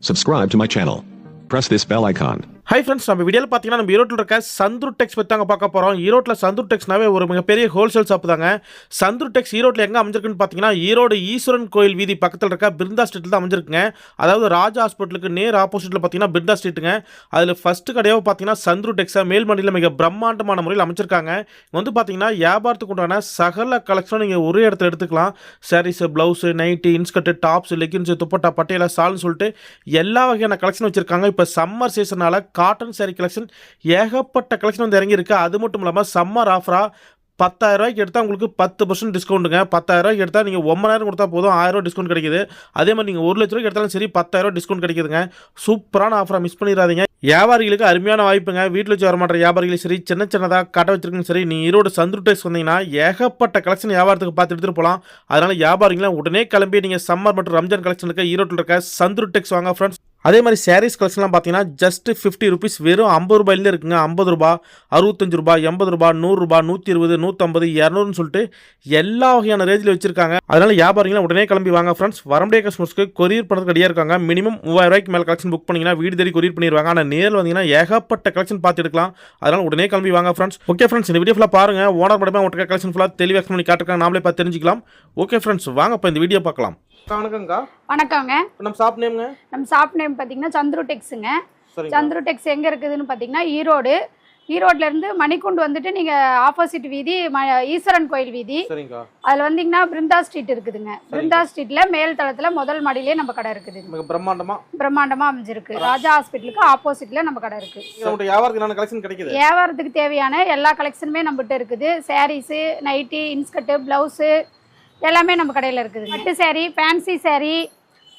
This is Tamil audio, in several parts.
Subscribe to my channel. Press this bell icon. Hi friends நம்ம வீடியோவில் பார்த்தீங்கன்னா நம்ம ஈரோட்டில் இருக்க சந்துரு டெக்ஸ் பற்றி தாங்க பார்க்க போகிறோம் ஈரோட்டில் சந்துரு டெக்ஸ்னாவே ஒரு மிகப்பெரிய ஹோல்சேல் ஷாப் தாங்க. சந்துரு டெக்ஸ் ஈரோட்டில் எங்கே அமைஞ்சிருக்குன்னு பார்த்தீங்கன்னா ஈரோடு ஈஸ்வரன் கோயில் வீதி பக்கத்தில் இருக்க பிருந்தா ஸ்ட்ரீட்டில் தான் அமைஞ்சிருக்குங்க. அதாவது ராஜா ஹாஸ்பிட்டலுக்கு நேர் ஆப்போசிட்டில் பார்த்தீங்கன்னா பிருந்தா ஸ்ட்ரீட்டுங்க அதில் ஃபஸ்ட்டு கடையாக பார்த்தீங்கன்னா சந்துரு டெக்ஸை மேல்மண்டியில் மிக பிரம்மாண்டமான முறையில் அமைச்சிருக்காங்க வந்து பார்த்தீங்கன்னா வியாபாரத்துக்கு உண்டான சகல கலெக்ஷனும் நீங்கள் ஒரே இடத்துல எடுத்துக்கலாம். Sarees blouse night inskirt tops leggings dupatta பட்டையில சால்னு சொல்லிட்டு எல்லா வகையான கலெக்ஷன் வச்சுருக்காங்க. இப்போ சம்மர் சீசனால் காட்டன் சேரீ கலெக்ஷன் ஏகப்பட்ட கலெக்ஷன் வந்து இறங்கியிருக்கு. அது மட்டும் இல்லாமல் சம்மர் ஆஃபராக பத்தாயிரரூவாய்க்கு எடுத்தால் உங்களுக்கு பத்து பர்சன்ட் டிஸ்கவுண்ட்டுங்க பத்தாயிரரூவாய்க்கு எடுத்தால் நீங்கள் ஒம்பதாயிரம் கொடுத்தா போதும் ஆயிரம் டிஸ்கவுண்ட் கிடைக்குது. அதே மாதிரி நீங்கள் ஒரு லட்ச ரூபாய்க்கு எடுத்தாலும் சரி பத்தாயிரம் டிஸ்கவுண்ட் கிடைக்குதுங்க. சூப்பரான ஆஃபரை மிஸ் பண்ணிடாதீங்க. வியாபாரிகளுக்கு அருமையான வாய்ப்புங்க. வீட்டில் வச்சு வர வியாபாரிகளும் சரி சின்ன சின்னதாக கடை வச்சிருக்கீங்க சரி நீ ஈரோடு சந்துரு டேக்ஸ் வந்தீங்கன்னா ஏகப்பட்ட கலெக்ஷன் வியாபாரத்துக்கு பார்த்து எடுத்துகிட்டு போகலாம் அதனால் வியாபாரிகளாம் உடனே கிளம்பி நீங்கள் சம்மர் மற்றும் ரம்ஜான் கலெக்ஷன் இருக்க ஈரோட்டில் இருக்க சந்துரு டெக்ஸ் வாங்க ஃப்ரெண்ட்ஸ் அதே மாதிரி சாரீஸ் கலெக்ஷன்லாம் பார்த்தீங்கன்னா ஜஸ்ட் ஃபிஃப்டி ருபீஸ் வெறும் ஐம்பது ரூபாயிலே இருக்குங்க. ஐம்பது ரூபா அறுபத்தஞ்சு ரூபா எண்பது ரூபா நூறுரூபா நூற்றி இருபது நூற்றம்பது இரநூறுன்னு சொல்லிட்டு எல்லா வகையான ரேஞ்சில் வச்சிருக்காங்க. அதனால் வியாபாரிகளும் உடனே கிளம்பி வாங்க. ஃப்ரெண்ட்ஸ் வரமுடிய கஸ்டமர்ஸ்க்கு கொரியர் பண்ணுறதுக்கு ரெடியாக இருக்காங்க. மினிமம் மூவாயிரம் ரூபாய்க்கு மேலே கலெக்ஷன் புக் பண்ணிங்கன்னா வீடு தேடி கொரியர் பண்ணிடுவாங்க ஆனால் நேரில் வந்தீங்கன்னா ஏகப்பட்ட கலெக்ஷன் பார்த்து எடுக்கலாம். அதனால் உடனே கிளம்பி வாங்க ஃப்ரெண்ட்ஸ் ஓகே ஃப்ரெண்ட்ஸ் இந்த வீடியோ ஃபுல்லாக பாருங்க. ஓனர் படமே உங்களுக்கு கலெக்ஷன் ஃபுல்லாக தெளிவாக பண்ணி காட்டுறாங்க நாமளே பார்த்து தெரிஞ்சிக்கலாம். ஓகே ஃப்ரெண்ட்ஸ் வாங்க இப்போ இந்த வீடியோ பார்க்கலாம். வணக்கங்கக்கா வணக்கங்க நம்ம ஷாப் நேம்ங்க நம்ம ஷாப் நேம் பார்த்தீங்கன்னா சந்துரு டெக்ஸுங்க சந்துரு டெக்ஸ் எங்கே இருக்குதுன்னு பார்த்தீங்கன்னா ஈரோடு. ஈரோட்ல இருந்து மணிக்குண்டு வந்துட்டு நீங்கள் ஆப்போசிட் வீதி ஈஸ்வரன் கோயில் வீதி. அதில் வந்தீங்கன்னா பிருந்தா ஸ்ட்ரீட் இருக்குதுங்க. பிருந்தா ஸ்ட்ரீட்ல மேல் தளத்தில் முதல் மாடியிலே நம்ம கடை இருக்குது. மிக பிரம்மாண்டமா? பிரம்மாண்டமாக அமைஞ்சிருக்கு. ராஜா ஹாஸ்பிட்டலுக்கு ஆப்போசிட்ல நம்ம கடை இருக்கு நம்மகிட்ட வியாபாரத்துக்கு என்ன கலெக்ஷன் கிடைக்குது? வியாபாரத்துக்கு தேவையான எல்லா கலெக்ஷனுமே நம்மகிட்ட இருக்குது. சாரீஸு நைட்டி இன்ஸ்கர்ட்டு ப்ளவுஸு எல்லாமே நம்ம கடையில் இருக்குது. பட்டு saree fancy saree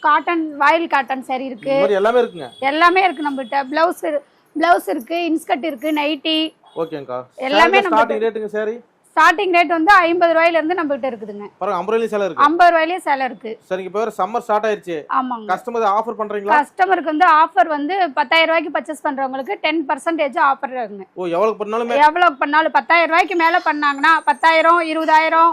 cotton voile cotton saree இருக்கு. எல்லாமே இருக்குங்க. எல்லாமே இருக்கு நம்மகிட்ட. பிளவுஸ் பிளவுஸ் இருக்கு இன்ஸ்கர்ட் இருக்கு நைட்டி ஓகேங்கக்கா எல்லாமே நம்ம ஸ்டார்டிங் ரேட்டுங்க சரி ஸ்டார்டிங் ரேட் வந்து ஐம்பது ரூபாயில இருந்து நம்மகிட்ட இருக்குதுங்க. பாருங்க ஐம்பது ரூபாய் சேலை இருக்கு. ஐம்பது ரூபாயிலேயே சேலை இருக்கு. சரிங்க இப்போ சம்மர் ஸ்டார்ட் ஆயிருச்சு. ஆமாங்க. கஸ்டமர் ஆஃபர் பண்றீங்களா? கஸ்டமருக்கு வந்து ஆஃபர் வந்து பத்தாயிரம் ரூபாய்க்கு பர்ச்சேஸ் பண்றவங்களுக்கு டென் பர்சன்டேஜ் ஆஃபர் இருக்குங்க ஓ எவ்வளவு பண்ணாலுமே? எவ்வளவு பண்ணாலும் பத்தாயிரம் ரூபாய்க்கு மேல பண்ணாங்கன்னா பத்தாயிரம் இருபதாயிரம்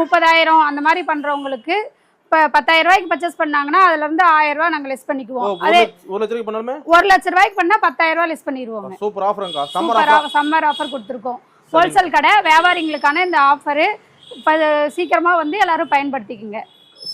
முப்பதாயிரம் அந்த மாதிரி பண்றவங்களுக்கு இப்போ பத்தாயிரம் ரூபாய்க்கு பர்ச்சேஸ் பண்ணாங்கன்னா அதுல இருந்து ஆயிரம் ரூபாய் நாங்க லெஸ் பண்ணிக்குவோம். அதே ஒரு லட்ச ரூபாய்க்கு பண்ணாலுமே ஒரு லட்ச ரூபாய்க்கு பண்ணா பத்தாயிரம் ரூபாய் லெஸ் பண்ணிடுவோங்க. சூப்பர் ஆஃபருங்கக்கா சம்மர் சம்மர் ஆஃபர் கொடுத்துருக்கோம். ஹோல்சேல் கடை வியாபாரிங்களுக்கான இந்த ஆஃபரு சீக்கிரமா வந்து எல்லாரும் பயன்படுத்திக்கங்க.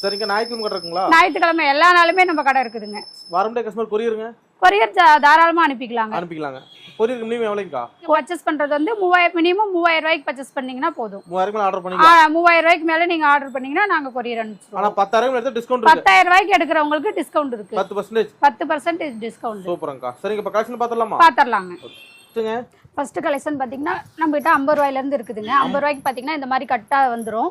சரிங்க ஞாயிற்றுக்கிழமை கடை இருக்குங்களா? ஞாயிற்றுக்கிழமை எல்லா நாளுமே நம்ம கடை இருக்குதுங்க. வரமுடிய கஸ்டமர் கொரியருங்க கொரியர் தாராளமா அனுப்பிக்கலாங்க. அனுப்பிக்கலாங்க. கொரியருக்கு மினிமம் எவ்வளோங்கக்கா பர்ச்சேஸ் பண்றது வந்து மூவாயிரம் மினிமம் மூவாயிரம் ரூபாய்க்கு பர்ச்சேஸ் பண்ணீங்கன்னா போதும். மூவாயிரம் மேலே ஆர்டர் ஆ, பண்ணிக்கலாம் மூவாயிரம் ரூபாய்க்கு மேல நீங்க ஆர்டர் பண்ணீங்கன்னா நாங்க கொரியர் அனுப்பிச்சிடுவோம் ஆனா பத்தாயிரம் எடுத்து டிஸ்கவுண்ட் இருக்கு. பத்தாயிரம் ரூபாய்க்கு எடுக்கிறவங்களுக்கு டிஸ்கவுண்ட் இருக்கு. பத்து பர்சன்டேஜ் பத்து பர்சன்டேஜ் டிஸ்கவுண்ட் சூப்பருங்கக்கா. சரிங்க இப்போ கலெக்ஷன் பார்த்துடலாமா பாத்திரலாங்க ஃபர்ஸ்ட் கலெக்ஷன் பாத்தீங்கன்னா நம்ம கிட்ட ஐம்பது ரூபாயில இருந்து இருக்குதுங்க. ஐம்பது ரூபாய்க்கு பாத்தீங்கன்னா இந்த மாதிரி கட்டா வந்துரும்.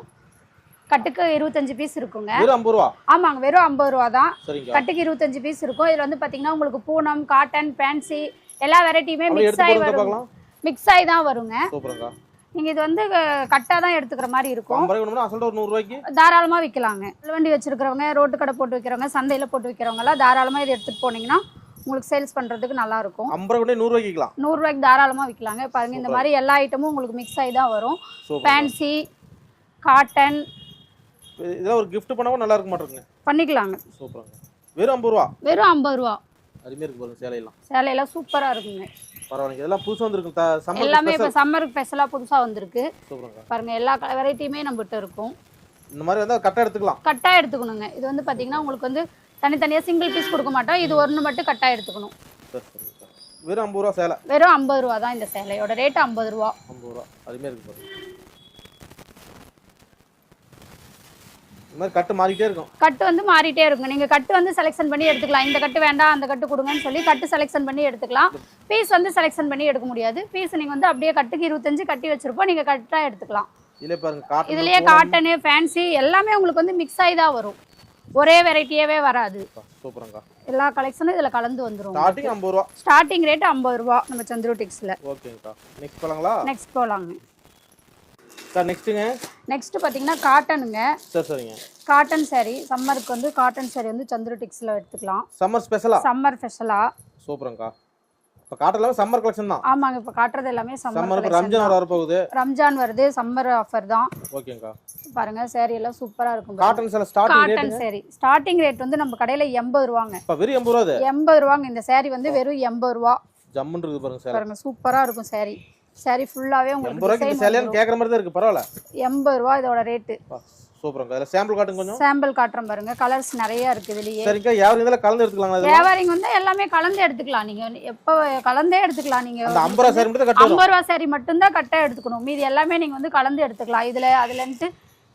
கட்டுக்கு இருபத்தஞ்சு பீஸ் இருக்குங்க. வெறும் ஐம்பது ரூபா? ஆமாங்க வெறும் ஐம்பது ரூபா தான். கட்டுக்கு இருபத்தஞ்சு பீஸ் இருக்கும். இதுல வந்து பாத்தீங்கன்னா உங்களுக்கு பூனம் காட்டன் ஃபேன்சி எல்லா வெரைட்டியுமே மிக்ஸ் ஆகி வரும். மிக்ஸ் ஆகி தான் வருங்க. நீங்க இது வந்து கட்டா தான் எடுத்துக்கிற மாதிரி இருக்கும். தாராளமா விற்கலாங்க வண்டி வச்சிருக்கிறவங்க ரோட்டு கடை போட்டு வைக்கிறவங்க சந்தையில போட்டு வைக்கிறவங்க எல்லாம் தாராளமா இதை எடுத்துட்டு போனீங்கன்னா உங்களுக்கு சேல்ஸ் பண்றதுக்கு நல்லா இருக்கும். ஐம்பது ரூபாய் நூறுரூவாய்க்கு விற்கலாம். நூறு ரூபாய்க்கு தாராளமா விற்கலாங்க. பாருங்க இந்த மாதிரி எல்லா ஐட்டமும் உங்களுக்கு மிக்ஸ் ஆகி தான் வரும். ஃபேன்சி காட்டன் இதெல்லாம் ஒரு gift பண்ணாவும் நல்லா இருக்க மாட்டிருக்குங்க பண்ணிக்கலாங்க. சூப்பருங்க. வெறும் ஐம்பது ரூபா? வெறும் ஐம்பது ரூபா. அருமையாக இருக்கு பாருங்க சேலையெல்லாம். சேலையெல்லாம் சூப்பரா இருக்குங்க. பரவாயில்லைங்க. இதெல்லாம் புதுசாக வந்துருக்கு த சம்மர் எல்லாமே இப்போ சம்மருக்கு ஸ்பெஷலாக புதுசா வந்திருக்கு. சூப்பருங்க. பாருங்க எல்லா வெரைட்டியுமே நம்மகிட்ட இருக்கும். இந்த மாதிரி வந்தால் கரெக்டாக எடுத்துக்கலாம். கட்டா எடுத்துக்கணுங்க. இது வந்து பாத்தீங்கன்னா உங்களுக்கு வந்து தனித்தனியா சிங்கிள் பீஸ் கொடுக்க மாட்டோம். இது ஒன்று மட்டும் கட்டா எடுத்துக்கணும். சரி வெறும் ஐம்பது ரூபா சேலை. வெறும் ஐம்பது ரூபா தான் இந்த சேலையோட ரேட் ஐம்பது ரூபா. ஐம்பது ரூபா. அருமையாக இருக்கு பாருங்க. மாதிரி கட்டு மாறிக்கிட்டே இருக்கும். கட்டு வந்து மாறிட்டே இருக்கும் நீங்க கட்டு வந்து செலெக்ஷன் பண்ணி எடுத்துக்கலாம். இந்த கட்டு வேண்டாம் அந்த கட்டு கொடுங்கன்னு சொல்லி கட்டு செலெக்ஷன் பண்ணி எடுத்துக்கலாம். பீஸ் வந்து செலெக்ஷன் பண்ணி எடுக்க முடியாது. பீஸ் நீங்க வந்து அப்படியே கட்டுக்கு இருபத்தஞ்சு கட்டி வச்சிருப்போம். நீங்க கட்டா எடுத்துக்கலாம். இதுலயே காட்டனு ஃபேன்சி எல்லாமே உங்களுக்கு வந்து மிக்ஸ் ஆகி தான் வரும். ஒரே வெரைட்டியாவே வராது. எல்லா கலெக்ஷனும் இதுல கலந்து வந்துரும். ஸ்டார்டிங் ஐம்பது ரூபா. ஸ்டார்டிங் ரேட் ஐம்பது ரூபா நம்ம சந்துரு டெக்ஸ்ல ஓகேங்கக்கா நெக்ஸ்ட் போகலாங்களா நெக்ஸ்ட் போலாங்க. சார் நெக்ஸ்ட்டுங்க? நெக்ஸ்ட் பாத்தீங்கன்னா காட்டனுங்க. சரி சரிங்க. காட்டன் saree சம்மருக்கு வந்து காட்டன் saree வந்து சந்துரு டெக்ஸ்ல எடுத்துக்கலாம். சம்மர் ஸ்பெஷலா சம்மர் ஸ்பெஷலா சூப்பருங்கக்கா. இப்போ காட்டலாம் சம்மர் கலெக்ஷன் தான்? ஆமாங்க இப்போ காட்டுறது எல்லாமே சம்மர் ரம்ஜான் வர வரப்போகுது. ரம்ஜான் வருது சம்மர் ஆஃபர் தான். ஓகேங்கா பாருங்க சேரீ எல்லாம் சூப்பரா இருக்கும் காட்டன் சில starting cotton rate saree starting rate வந்து நம்ம கடையில எண்பது ரூபாங்க. இப்போ வெறும் எண்பது ரூபா அது? எண்பது ரூபாங்க. இந்த saree வந்து வெறும் எண்பது ரூபா. ஜம்முன்னு பாருங்க சார் பாருங்க சூப்பரா இருக்கும் saree. Saree ஃபுல்லாவே உங்களுக்கு ரூபாய்க்கு கேட்குற மாதிரி தான் இருக்குது பரவாயில்ல. எண்பது ரூபா இதோட ரேட்டு சூப்பருங்க. அதில் சாம்பிள் காட்டுங்க கொஞ்சம். சாம்பிள் காட்டுறேன் பாருங்க. கலர்ஸ் நிறைய இருக்கு இதுலயே. சரிங்கக்கா யாரும் இதில் கலந்து எடுத்துக்கலாங்களா இதுல? வியாபாரிங்க வந்து எல்லாமே கலந்து எடுத்துக்கலாம். நீங்க எப்போ கலந்தே எடுத்துக்கலாம். நீங்க அந்த ஐம்பது ரூபா சாரி மட்டும் கட்டு வரும் ஐம்பது ரூபா saree மட்டும்தான் கட்ட எடுத்துக்கணும். மீதி எல்லாமே நீங்க வந்து கலந்து எடுத்துக்கலாம். இதுல அதுலன்ட்டு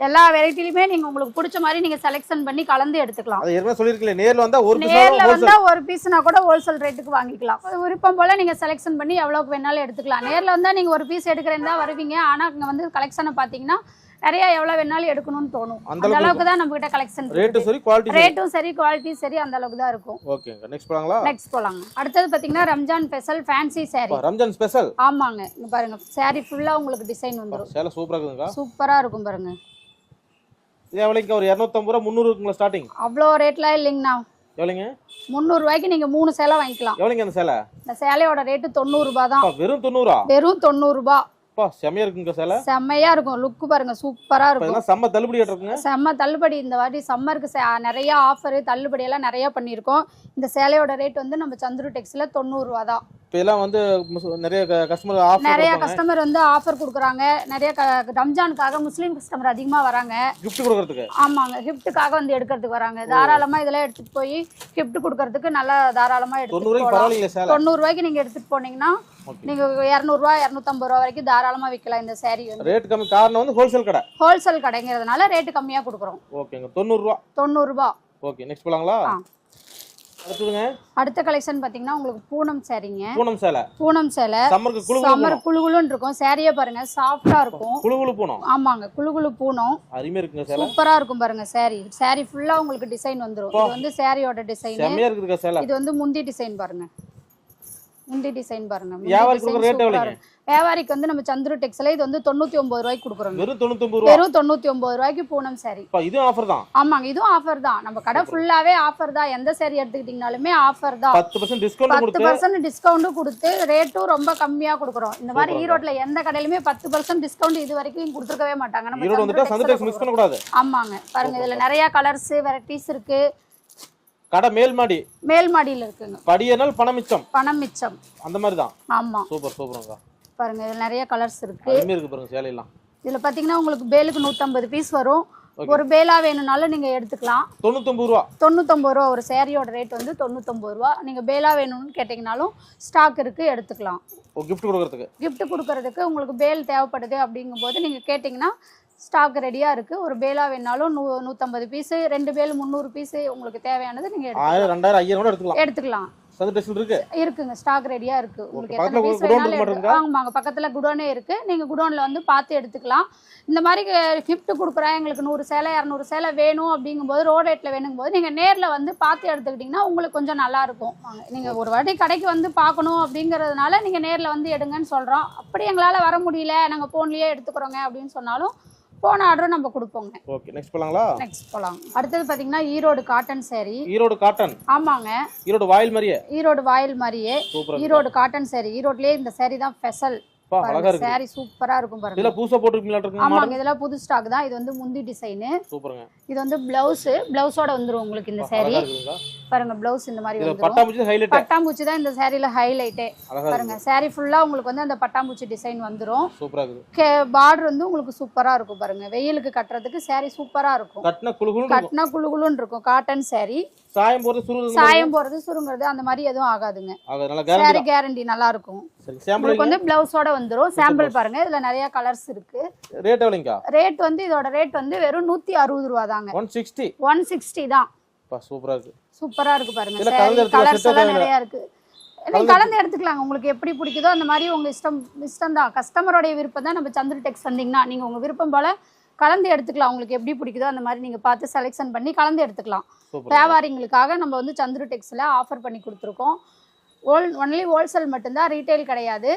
எல்லா வெரைட்டிலுமே நீங்க உங்களுக்கு பிடிச்ச மாதிரி நீங்க செலெக்ஷன் பண்ணி கலந்து எடுத்துக்கலாம். அது ஏற்கனவே நேரில் வந்தால் ஒரு நேர்ல பீஸ் வந்தா ஒரு பீஸ்னா கூட ஹோல்சேல் ரேட்டுக்கு வாங்கிக்கலாம். விருப்பம் போல நீங்க செலெக்ஷன் பண்ணி எவ்வளவுக்கு வேணாலும் எடுத்துக்கலாம். நேர்ல வந்தா நீங்க ஒரு பீஸ் எடுக்கிறேன்னு தான் வருவீங்க. ஆனா இங்க வந்து கலெக்ஷனை பாத்தீங்கன்னா நிறைய எவ்வளவு வேணாலும் எடுக்கணும்னு தோணும். அந்த அளவுக்கு தான் நம்ம கிட்ட கலெக்ஷன் ரேட்டு சரி குவாலிட்டி சரி. ரேட்டும் சரி குவாலிட்டியும் சரி அந்த அளவுக்கு தான் இருக்கும். ஓகேங்க. நெக்ஸ்ட் போலாங்களா? நெக்ஸ்ட் போலாங்க. அடுத்தது பாத்தீங்கன்னா ரம்ஜான் ஸ்பெஷல் ஃபேன்சி அப்பா, ரம்ஜான் ஸ்பெஷல் ஆமாங்க. இங்க பாருங்க. saree ஃபுல்லா உங்களுக்கு டிசைன் வந்துரும். சேலை சூப்பராக இருக்குதுங்க சூப்பரா இருக்கும் பாருங்க. இது எவ்வளோங்க? ஒரு இரநூத்தம்பது ரூபா முந்நூறு இருக்குங்களா ஸ்டார்டிங் அவ்வளோ ரேட்லாம் இல்லைங்கண்ணா. எவ்வளோங்க? முந்நூறு ரூபாய்க்கு நீங்க மூணு சேலை வாங்கிக்கலாம். எவ்வளோங்க அந்த சேலை? இந்த சேலையோட ரேட்டு தொண்ணூறு ரூபாய் தான் வெறும் தொண்ணூறா? வெறும் தொண்ணூறு ரூபாய் அப்பா செமையா இருக்குங்க சேலை. செம்மையா இருக்கும். லுக்கு பாருங்க சூப்பரா இருக்கும். செம்ம தள்ளுபடி இருக்குங்க செம்ம தள்ளுபடி. இந்த வாட்டி சம்மருக்கு நிறைய ஆஃபர் தள்ளுபடி எல்லாம் நிறைய பண்ணியிருக்கோம். இந்த சேலையோட ரேட் வந்து நம்ம சந்துரு டெக்ஸ்ல தொண்ணூறு ரூபா தான். இப்போ இதெல்லாம் வந்து நிறைய கஸ்டமர் ஆஃபர் நிறைய கஸ்டமர் வந்து ஆஃபர் கொடுக்குறாங்க. நிறைய ரம்ஜானுக்காக முஸ்லீம் கஸ்டமர் அதிகமா வராங்க. Gift கொடுக்கறதுக்கு? ஆமாங்க. கிஃப்ட்டுக்காக வந்து எடுக்கிறதுக்கு வராங்க. தாராளமா இதெல்லாம் எடுத்துட்டு போய் கிஃப்ட் கொடுக்கறதுக்கு நல்லா தாராளமா எடுத்துட்டு தொண்ணூறுக்கு போகலாம் பரவாயில்லைங்க சேலை. தொண்ணூறு ரூபாய்க்கு நீங்க எடுத்துட்டு போனீங்கன்னா நீங்க இரநூறுவா இரநூத்தம்பது ரூபா வரைக்கும் தாராளமா விற்கலாம் இந்த saree வந்து. ரேட் கம்மி. காரணம் வந்து ஹோல்சேல் கடை. ஹோல்சேல் கடைங்கிறதுனால ரேட்டு கம்மியா கொடுக்குறோம். ஓகேங்க தொண்ணூறுரூவா தொண்ணூறு ரூபாய் ஓகே நெக்ஸ்ட் போலாங்களா. அடுத்ததுங்க. அடுத்த கலெக்ஷன் பாத்தீங்கன்னா உங்களுக்கு பூனம் சாரீங்க பூனம் சேலை. பூனம் சேலை. சம்மருக்கு குழு குழு சம்மர் குழுகுலுன்னு இருக்கும். சேரீயே பாருங்க சாஃப்டா இருக்கும். குழு பூனம். ஆமாங்க குழுகுலு பூனம். அருமையா இருக்குங்க சேலை. சூப்பரா இருக்கும் பாருங்க saree. Saree ஃபுல்லா உங்களுக்கு டிசைன் வந்துரும். இது வந்து சாரியோட டிசைன் செம்மையா இருக்குதுங்க சேலை. இது வந்து முந்தி டிசைன் பாருங்க. முந்தி டிசைன் பாருங்க. வியாபாரிக்கு வந்து நம்ம சந்துரு டெக்ஸ்ல இது வந்து தொண்ணூத்தி ஒன்பது ரூபாய்க்கு கொடுக்குறோங்க. வெறும் தொண்ணூத்தொம்பது ரூபா? வெறும் தொண்ணூத்தி ஒன்பது ரூபாய்க்கு பூனம் அப்பா இதுவும் ஆஃபர் தான்? ஆமாங்க இதுவும் ஆஃபர் தான். நம்ம கடை ஃபுல்லாவே ஆஃபர் தான். எந்த saree எடுத்துக்கிட்டீங்கனாலுமே ஆஃபர் தான். பத்து பர்சன்ட் டிஸ்கவுண்ட் பத்து கொடுத்து ரேட்டும் ரொம்ப கம்மியா கொடுக்குறோம். இந்த மாதிரி ஈரோட்ல எந்த கடையிலுமே பத்து பர்சன்ட் டிஸ்கவுண்ட் இது வரைக்கும் கொடுத்துருக்கவே மாட்டாங்க. நம்ம ஈரோடு வந்துட்டா Chandru Chandu Textile Tex miss பண்ணக்கூடாது. ஆமாங்க. பாருங்க இதுல நிறைய கலர்ஸ் வெரைட்டிஸ் இருக்கு. கடை மேல் மாடி? மேல் மாடியில இருக்குங்க. படியனால் பணம் மிச்சம் பணம் மிச்சம் அந்த மாதிரி தான் ஆமா. சூப்பர் சூப்பருங்க. பாருங்க இதுல நிறைய கலர்ஸ் இருக்கு. அருமையா இருக்கு பாருங்க சேலையெல்லாம். இதுல பாத்தீங்கன்னா உங்களுக்கு பேலுக்கு நூத்தம்பது பீஸ் வரும். ஒரு பேலா வேணும்னாலும் நீங்க எடுத்துக்கலாம். தொண்ணூத்தொம்பது ரூபா. தொண்ணூத்தொம்பது ரூபா ஒரு சேரீயோட ரேட் வந்து தொண்ணூத்தொம்பது ரூபா. நீங்க பேலா வேணும்னு கேட்டிங்கனாலும் ஸ்டாக் இருக்கு எடுத்துக்கலாம். கிஃப்ட் கொடுக்கறதுக்கு? gift கொடுக்கறதுக்கு உங்களுக்கு பேல் தேவைப்படுது அப்படிங்கும்போது நீங்க கேட்டிங்கன்னா ஸ்டாக் ரெடியா இருக்கு. ஒரு பேலா வேணாலும் நூ நூற்றம்பது பீஸு ரெண்டு பேல் முந்நூறு பீஸு உங்களுக்கு தேவையானது நீங்க எடுத்துக்கலாம். ஆயிரம் ரெண்டாயிரம் ஐயாயிரம் கூட எடுத்துக்கலாம். எடுத்துக்கலாம். இருக்குங்க ஸ்டாக் ரெடியா இருக்கு. உங்களுக்கு எத்தனை பீஸ் வேணாலும் ஆமாங்க பக்கத்துல குடோனே இருக்கு. நீங்க குடோன்ல வந்து பார்த்து எடுத்துக்கலாம். இந்த மாதிரி gift கொடுக்குறேன் எங்களுக்கு நூறு சேலை இரநூறு சேலை வேணும் அப்படிங்கும்போது ரோட் ரேட்ல வேணுங்கும்போது நீங்க நேர்ல வந்து பார்த்து எடுத்துக்கிட்டீங்கன்னா உங்களுக்கு கொஞ்சம் நல்லா இருக்கும். நீங்க ஒரு வாட்டி கடைக்கு வந்து பார்க்கணும் அப்படிங்கறதுனால நீங்க நேர்ல வந்து எடுங்கன்னு சொல்றோம். அப்படி எங்களால வர முடியல. நாங்க போன்லயே எடுத்துக்கிறோங்க அப்படின்னு சொன்னாலும் போன ஆர்டரும் நம்ம கொடுப்போங்க. ஓகே நெக்ஸ்ட் போலாங்களா? நெக்ஸ்ட் போலாம். அடுத்தது பாத்தீங்கன்னா Erode cotton saree. Erode cotton ஆமாங்க. ஈரோடு வாயில் மாதிரியே? ஈரோடு வாயில் மாதிரியே. Erode cotton saree. ஈரோட்லயே இந்த saree தான் ஸ்பெஷல் saree சூப்பரா இருக்கும் பாருங்க. புதுசா போட்டுருக்கீங்களா ஆமாங்க இதெல்லாம் புது ஸ்டாக் தான். இது வந்து முந்தி டிசைனு சூப்பருங்க. இது வந்து பிளவுஸ் பிளவுஸோட வந்துரும் உங்களுக்கு இந்த இருக்குங்க பாருங்க பிளவுஸ் இந்த மாதிரி வந்துரும். பட்டாம்பூச்சி தான் இந்த சாரியில ஹைலைட்டே இருக்கு. பாருங்க saree ஃபுல்லா உங்களுக்கு வந்து அந்த பட்டாம்பூச்சி டிசைன் வந்துரும். சூப்பரா இருக்குது. பார்டர் வந்து உங்களுக்கு சூப்பரா இருக்கும் பாருங்க. வெயிலுக்கு கட்டுறதுக்கு saree சூப்பரா இருக்கும். கட்டின இருக்கும். கட்டினா குளு குளுன்னு இருக்கும். Cotton saree. சாயம் போறது சுருது சாயம் போறது சுருங்குறது அந்த மாதிரி எதுவும் ஆகாதுங்க. ஆக நல்லா கேரண்டி நல்லா இருக்கும். சரி உங்களுக்கு வந்து பிளவுஸோட வந்துரும். சாம்பிள் பாருங்க. இதுல நிறைய கலர்ஸ் இருக்கு. ரேட் எவ்வளோங்கக்கா ரேட் வந்து இதோட ரேட் வந்து வெறும் நூத்தி அறுபது ரூபா தாங்க ஒன் சிக்ஸ்டி ஒன் சிக்ஸ்டி தான் சூப்பரா இருக்கு. சூப்பரா இருக்கு பாருங்க கலர்ஸ் எல்லாம் நிறைய இருக்கு. கலந்து எடுத்துக்கலாங்க. உங்களுக்கு எப்படி பிடிக்குதோ அந்த மாதிரி உங்க இஷ்டம் இஷ்டம் தான். கஸ்டமரோடைய விருப்பம் தான் நம்ம சந்திர டெக்ஸ் வந்தீங்கன்னா நீங்க உங்க விருப்பம் போல கலந்து எடுத்துக்கலாம். உங்களுக்கு எப்படி பிடிக்குதோ அந்த மாதிரி நீங்க பார்த்து செலெக்ஷன் பண்ணி கலந்து எடுத்துக்கலாம். வியாபாரிங்களுக்காக நம்ம வந்து சந்திர டெக்ஸ்ல ஆஃபர் பண்ணி கொடுத்துருக்கோம். ஹோல் ஒன்லி ஹோல்சேல் மட்டும்தான் ரீட்டைல் கிடையாது.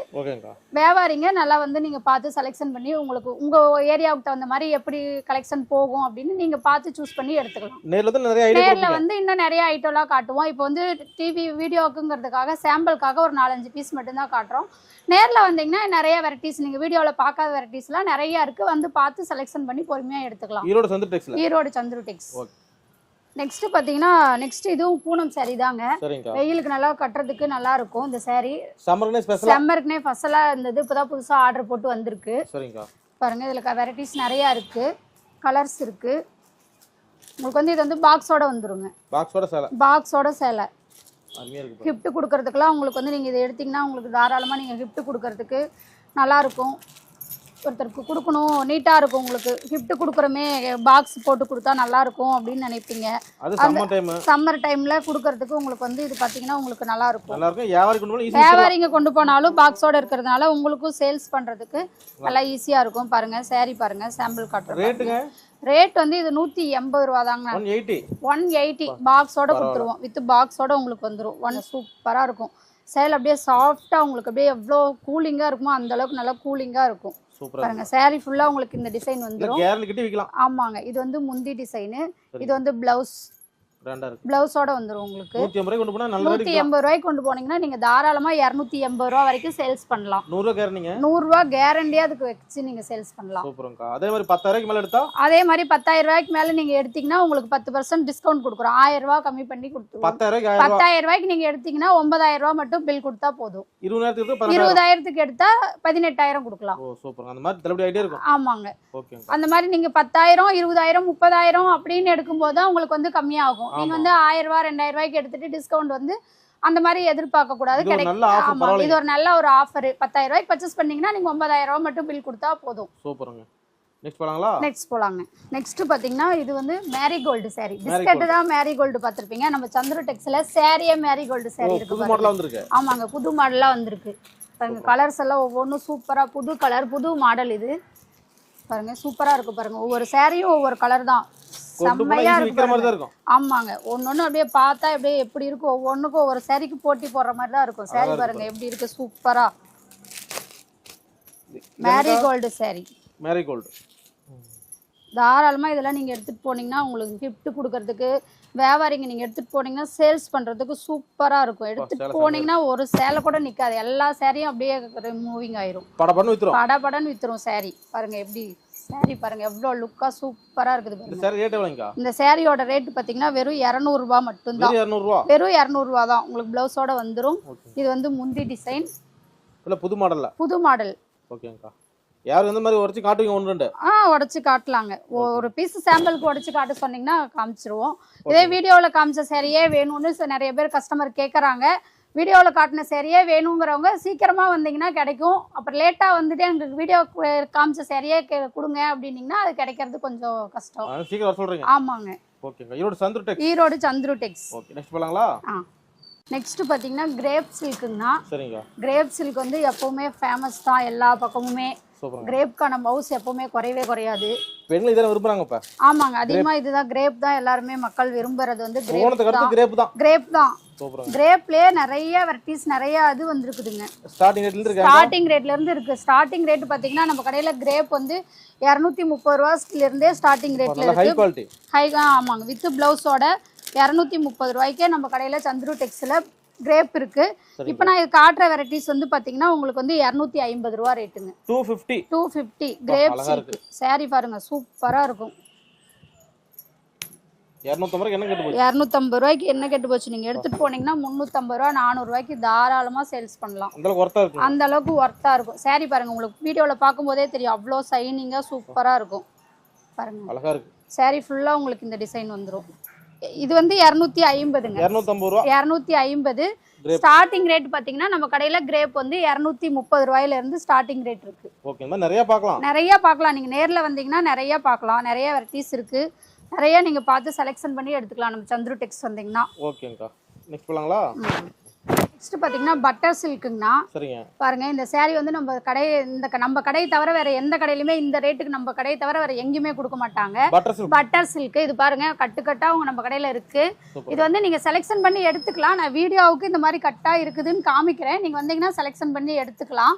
வியாபாரிங்க நல்லா வந்து நீங்கள் பார்த்து செலெக்ஷன் பண்ணி உங்களுக்கு உங்கள் ஏரியாவுக்கு தகுந்த மாதிரி எப்படி கலெக்ஷன் போகும் அப்படின்னு நீங்கள் பார்த்து சூஸ் பண்ணி எடுத்துக்கலாம். நேர்ல வந்து இன்னும் நிறைய ஐட்டம்லாம் காட்டுவோம். இப்போ வந்து டிவி வீடியோக்குங்கிறதுக்காக சாம்பிளுக்காக ஒரு நாலஞ்சு பீஸ் மட்டும்தான் காட்டுறோம். நேரில் வந்தீங்கன்னா நிறைய வெரைட்டிஸ் நீங்கள் வீடியோவில் பார்க்காத வெரைட்டிஸ்லாம் நிறைய இருக்குது வந்து பார்த்து செலெக்ஷன் பண்ணி பொறுமையாக எடுத்துக்கலாம். Erode Chandu டெக்ஸ்ல Erode Chandru Tex okay. Next பார்த்தீங்கன்னா நெக்ஸ்ட் இதுவும் பூனம் saree தாங்க. வெயிலுக்கு நல்லா கட்டுறதுக்கு நல்லா இருக்கும் இந்த saree. சம்மருக்குனே ஸ்பெஷலா செம்மருக்குனே ஃபஸ்ட்டெல்லாம் இருந்தது. இப்போ தான் புதுசாக ஆர்டர் போட்டு வந்திருக்கு. பாருங்க இதில் வெரைட்டிஸ் நிறையா இருக்குது கலர்ஸ் இருக்குது உங்களுக்கு வந்து இது வந்து பாக்ஸோட வந்துருங்க. பாக்ஸோட சேலை. பாக்ஸோட சேலை. இருக்கு gift கொடுக்கறதுக்குலாம் உங்களுக்கு வந்து நீங்கள் இதை எடுத்தீங்கன்னா உங்களுக்கு தாராளமாக நீங்கள் gift கொடுக்கறதுக்கு நல்லாயிருக்கும் ஒருத்தருக்கு கொடுக்கணும் நீட்டாக இருக்கும் உங்களுக்கு. gift கொடுக்குறோமே பாக்ஸ் போட்டு கொடுத்தா நல்லாயிருக்கும் அப்படின்னு நினைப்பீங்க. அது சம்மர் டைம் சம்மர் டைமில் கொடுக்கறதுக்கு உங்களுக்கு வந்து இது பார்த்தீங்கன்னா உங்களுக்கு நல்லா இருக்கும் வியாபாரிங்க கொண்டு போனாலும் பாக்ஸோட இருக்கிறதுனால உங்களுக்கும் சேல்ஸ் பண்ணுறதுக்கு நல்லா ஈஸியாக இருக்கும். பாருங்கள் saree பாருங்கள் சாம்பிள் காட்டுறேன் ரேட் வந்து இது நூற்றி எண்பது ரூபா தாங்க. ஒன் எயிட்டி பாக்ஸோட கொடுத்துருவோம். வித் பாக்ஸோட உங்களுக்கு வந்துடும் ஒன் சூப்பராக இருக்கும். சேல் அப்படியே சாஃப்டாக உங்களுக்கு அப்படியே எவ்வளோ கூலிங்காக இருக்குமோ அந்த அளவுக்கு நல்லா கூலிங்காக இருக்கும். பாருங்க saree ஃபுல்லாக உங்களுக்கு இந்த டிசைன் கிட்டி விற்கலாம் ஆமாங்க இது வந்து முந்தி டிசைனு இது வந்து பிளவுஸ் பிளவுஸோட வந்துடும் உங்களுக்கு. கொண்டு நூற்றி எண்பது ரூபாய்க்கு கொண்டு போனீங்கன்னா நீங்கள் தாராளமாக இரநூத்தி எண்பது ரூபா வரைக்கும் சேல்ஸ் பண்ணலாம். கேரண்டிங்க நூறுரூவா கேரண்டியாக அதுக்கு வச்சு நீங்கள் சேல்ஸ் பண்ணலாம். சூப்பருங்கக்கா அதே மாதிரி பத்தாயிரம் மேல எடுத்தா? அதே மாதிரி பத்தாயிரம் ரூபாய்க்கு மேலே நீங்கள் எடுத்தீங்கன்னா உங்களுக்கு பத்து பர்சன்ட் டிஸ்கவுண்ட் கொடுக்குறோம். ஆயிரம் ரூபாய் கம்மி பண்ணி கொடுத்துருவோம். பத்தாயிரம் ரூபாய்க்கு பத்தாயிரம் நீங்கள் எடுத்தீங்கன்னா ஒன்பதாயிரம் ரூபாய் மட்டும் பில் கொடுத்தா போதும். இருபதாயிரத்துக்கு இருபதாயிரத்துக்கு எடுத்தா பதினெட்டாயிரம் கொடுக்கலாம். ஓ சூப்பர் அந்த மாதிரி தள்ளுபடி ஐடியா இருக்கும். ஆமாங்க. அந்த மாதிரி நீங்க பத்தாயிரம் இருபதாயிரம் முப்பதாயிரம் அப்படின்னு எடுக்கும்போது தான் உங்களுக்கு வந்து கம்மியாகும். நீங்க. வந்து ஆயிரம் ரூபாய் ரெண்டாயிரம் ரூபாய்க்கு எடுத்துட்டு டிஸ்கவுண்ட் வந்து அந்த மாதிரி எதிர்பார்க்க கூடாது. ஆமா பரவாயில்லைங்க. இது ஒரு நல்ல ஒரு ஆஃபர் பத்தாயிரம் ரூபாய்க்கு பர்ச்சேஸ் பண்ணீங்கன்னா நீங்க ஒன்பதாயிரம் ரூபாய் மட்டும் பில் கொடுத்தா போதும். சூப்பருங்க. நெக்ஸ்ட் போலாங்களா? நெக்ஸ்ட் போலாங்க. நெக்ஸ்ட் பாத்தீங்கன்னா இது வந்து மேரிகோல்டு saree. Marigold. பிஸ்கட் தான் மேரிகோல்டு பார்த்திருப்பீங்க. நம்ம சந்திர டெக்ஸ்ல சாரியே மேரிகோல்டு ஓ saree இருக்கு புது. மாடலா வந்திருக்கு. ஆமாங்க புது மாடலாக வந்திருக்கு. பாருங்க கலர்ஸ் எல்லாம் ஒவ்வொன்றும் சூப்பராக புது கலர் புது மாடல் இது. பாருங்க சூப்பராக இருக்கு பாருங்க. ஒவ்வொரு சாரியும் ஒவ்வொரு கலர் தான். செம்மையா இருக்கும் ஆமாங்க. ஒன்னொன்னு அப்படியே பார்த்தா அப்படியே எப்படி இருக்கும் ஒவ்வொன்றுக்கும் ஒவ்வொரு சாரிக்கு போட்டி போடுற மாதிரி தான் இருக்கும். சாரி பாருங்க எப்படி இருக்கு சூப்பரா சாரி மேரி கோல்டு தாராளமா இதெல்லாம் நீங்க எடுத்துட்டு போனீங்கன்னா உங்களுக்கு gift கொடுக்கறதுக்கு வியாபாரிங்க நீங்க எடுத்துட்டு போனீங்கன்னா சேல்ஸ் பண்றதுக்கு சூப்பரா இருக்கும். எடுத்துட்டு சேலை போனீங்கன்னா ஒரு சேலை கூட நிக்காது. எல்லா சேரையும் அப்படியே மூவிங் ஆயிரும். பட பண்ணு வித்துரும். படபடன்னு வித்துரும் எப்படி saree பாருங்க எவ்வளோ லுக்கா சூப்பரா இருக்குது இந்த பாருங்க. சாரி ரேட் இந்த சாரியோட ரேட் பாத்தீங்கன்னா வெறும் இரநூறுபா மட்டும்தான். வெறும் இரநூறுவா? வெறும் இரநூறுவா தான். உங்களுக்கு பிளவுஸோட வந்துரும். ஓகே. இது வந்து முந்தி டிசைன் இல்லை புது மாடல்ல புது மாடல் ஓகேங்கக்கா யாரும் எந்த மாதிரி உடச்சி காட்டுவீங்க ஒன்று ரெண்டு? ஆ உடச்சி காட்டலாங்க. ஒரு பீஸ் சாம்பிளுக்கு உடச்சி காட்ட சொன்னீங்கன்னா காமிச்சிருவோம். இதே வீடியோவில் காமிச்ச சரியே வேணும்னு நிறைய பேர் கஸ்டமர் கேட்குறாங்க வீடியோவில் காட்டின சரியே வேணுங்கிறவங்க சீக்கிரமாக வந்தீங்கன்னா கிடைக்கும். அப்புறம் லேட்டாக வந்துட்டு எங்களுக்கு வீடியோ காமிச்ச சரியே கொடுங்க அப்படின்னீங்கன்னா அது கிடைக்கிறது கொஞ்சம் கஷ்டம். சீக்கிரம் ஆமாங்க. ஓகேங்க. Erode Chandru Tex Erode Chandru Tex. Okay next ah. Next பார்த்தீங்கன்னா கிரேப் சில்க்குங்கண்ணா சரிங்க. கிரேப் சில்க் வந்து எப்பவுமே ஃபேமஸ் தான் எல்லா பக்கமுமே. கிரேப்க்கான மவுஸ் எப்பவுமே குறையவே குறையாது. பெண்கள் இதெல்லாம் விரும்புறாங்க இப்ப? ஆமாங்க. அதிகமா இதுதான் கிரேப் தான் எல்லாருமே மக்கள் விரும்புறது வந்து கிரேப் தான். கிரேப் தான். கிரேப் தான். சூப்பருங்க கிரேப்லயே நிறைய வெரைட்டிஸ் நிறைய இது வந்திருக்குதுங்க. ஸ்டார்டிங் ரேட்ல இருக்காங்க ஸ்டார்டிங் ரேட்ல இருந்து இருக்கு ஸ்டார்டிங் ரேட் பாத்தீங்கன்னா நம்ம கடையில கிரேப் வந்து இரநூத்தி முப்பது ரூபாய்ல இருந்தே ஸ்டார்டிங் ரேட்ல நல்ல ஹை இருக்கு. குவாலிட்டி ஹை ஆமாங்க. வித் பிளவுஸோட இரநூத்தி முப்பது ரூபாய்க்கே நம்ம கடையில சந்துரு டெக்ஸ்ல கிரேப் இருக்கு. இப்போ நான் இது காட்டுற வெரைட்டிஸ் வந்து பாத்தீங்கன்னா உங்களுக்கு வந்து இரநூத்தி ஐம்பது ரூபா ரேட்டுங்க two fifty two fifty crepe அழகா சில்க் saree பாருங்க சூப்பரா இருக்கும். இரநூத்தம்பது ரூபாய்க்கு என்ன கேட்டு போச்சு? இரநூத்தம்பது ரூபாய்க்கு என்ன கெட்டு போச்சு? நீங்க எடுத்துட்டு போனீங்கன்னா முந்நூற்றம்பது ரூபா நானூறுரூவாய்க்கு தாராளமா சேல்ஸ் பண்ணலாம். அந்த அளவுக்கு ஒர்த்தா இருக்கும்? saree பாருங்க உங்களுக்கு வீடியோல பார்க்கும்போதே தெரியும். அவ்வளோ சைனிங்கா சூப்பரா இருக்கும். பாருங்க. அழகா இருக்கு. saree ஃபுல்லா உங்களுக்கு இந்த டிசைன் வந்துரும். இது வந்து இரநூத்தி ஐம்பதுங்க. இரநூத்தி ஐம்பது. ஸ்டார்டிங் ரேட் பாத்தீங்கன்னா நம்ம கடையில கிரேப் வந்து இரநூத்தி முப்பது ரூபாயில இருந்து ஸ்டார்டிங் ரேட் இருக்கு நிறைய பார்க்கலாம். நிறைய பார்க்கலாம். நீங்க நேர்ல வந்தீங்கன்னா நிறைய பார்க்கலாம். நிறைய வெரைட்டிஸ் இருக்கு. நிறைய நீங்க பார்த்து செலெக்ஷன் பண்ணி எடுத்துக்கலாம். நம்ம சந்துரு டெக்ஸ் வந்தீங்கன்னா. ஓகேங்கக்கா நெக்ஸ்ட் போலாங்களா. நெக்ஸ்ட் பார்த்தீங்கன்னா பட்டர் சில்க்குங்கண்ணா சரிங்க. பாருங்க இந்த saree வந்து நம்ம கடை இந்த நம்ம கடையை தவிர வேற எந்த கடையிலுமே இந்த ரேட்டுக்கு நம்ம கடையை தவிர வேற எங்கேயுமே கொடுக்க மாட்டாங்க. பட்டர் சில்க் இது பாருங்க கட்டு கட்டா உங்க நம்ம கடையில இருக்கு. இது வந்து நீங்க செலெக்ஷன் பண்ணி எடுத்துக்கலாம். நான் வீடியோவுக்கு இந்த மாதிரி கட்டா இருக்குதுன்னு காமிக்கிறேன். நீங்க வந்தீங்கன்னா செலெக்ஷன் பண்ணி எடுத்துக்கலாம்.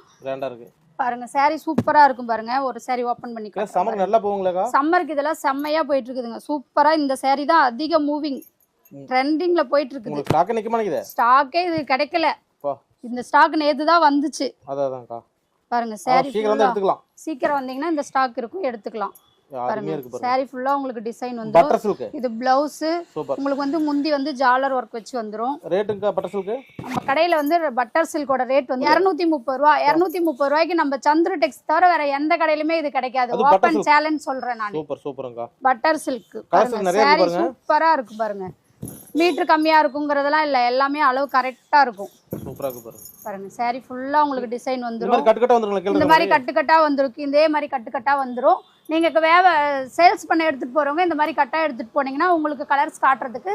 பாருங்க saree சூப்பரா இருக்கும் பாருங்க. ஒரு saree ஓபன் பண்ணி சம்மர் நல்லா போகுங்களேக்கா? சம்மருக்கு இதெல்லாம் செம்மையா போயிட்டு இருக்குதுங்க சூப்பரா இந்த saree தான் அதிக மூவிங் ட்ரெண்டிங்ல போயிட்டு இருக்குது ஸ்டாக்க நிக்க மாட்டேங்குதே? ஸ்டாக்கே இது கிடைக்கல. இந்த ஸ்டாக் நேத்து தான் வந்துச்சு. அதான் பாருங்க saree சீக்கிரம் எடுத்துக்கலாம். சீக்கிரம் வந்தீங்கன்னா இந்த ஸ்டாக் இருக்கும் எடுத்துக்கலாம். பாருங்க saree ஃபுல்லா உங்களுக்கு டிசைன் வந்துரும். பட்டர் சில்க் இது பிளவுஸ் உங்களுக்கு வந்து முந்தி வந்து ஜாலர் ஒர்க் வச்சு வந்துரும். ரேட்டுங்கக்கா பட்டர் சில்க் நம்ம கடையில வந்து பட்டர் சில்கோட ரேட் வந்து இரநூத்தி முப்பது ரூபா இரநூத்தி முப்பது ரூபாய்க்கு நம்ம சந்திர டெக்ஸ் தவிர வேற எந்த கடையிலுமே இது கிடைக்காது. silk. சேலஞ்ச் சொல்றேன் நான். சூப்பர் பட்டர் சில்க் பாருங்க. சூப்பரா இருக்கு பாருங்க. மீட்டர் கம்மியா இருக்குங்கிறதெல்லாம் இல்ல எல்லாமே அளவு கரெக்டா இருக்கும். சூப்பரா இருக்கு பாருங்க. பாருங்க saree ஃபுல்லா உங்களுக்கு டிசைன் இந்த வந்துரும். மாதிரி கட்டு கட்ட இந்த மாதிரி வந்துருக்கு இதே மாதிரி கட்டுக்கட்டா வந்துரும். நீங்க இப்ப வேவ சேல்ஸ் பண்ண எடுத்துட்டு போறவங்க இந்த மாதிரி கட்டா எடுத்துட்டு போனீங்கன்னா உங்களுக்கு கலர்ஸ் காட்டுறதுக்கு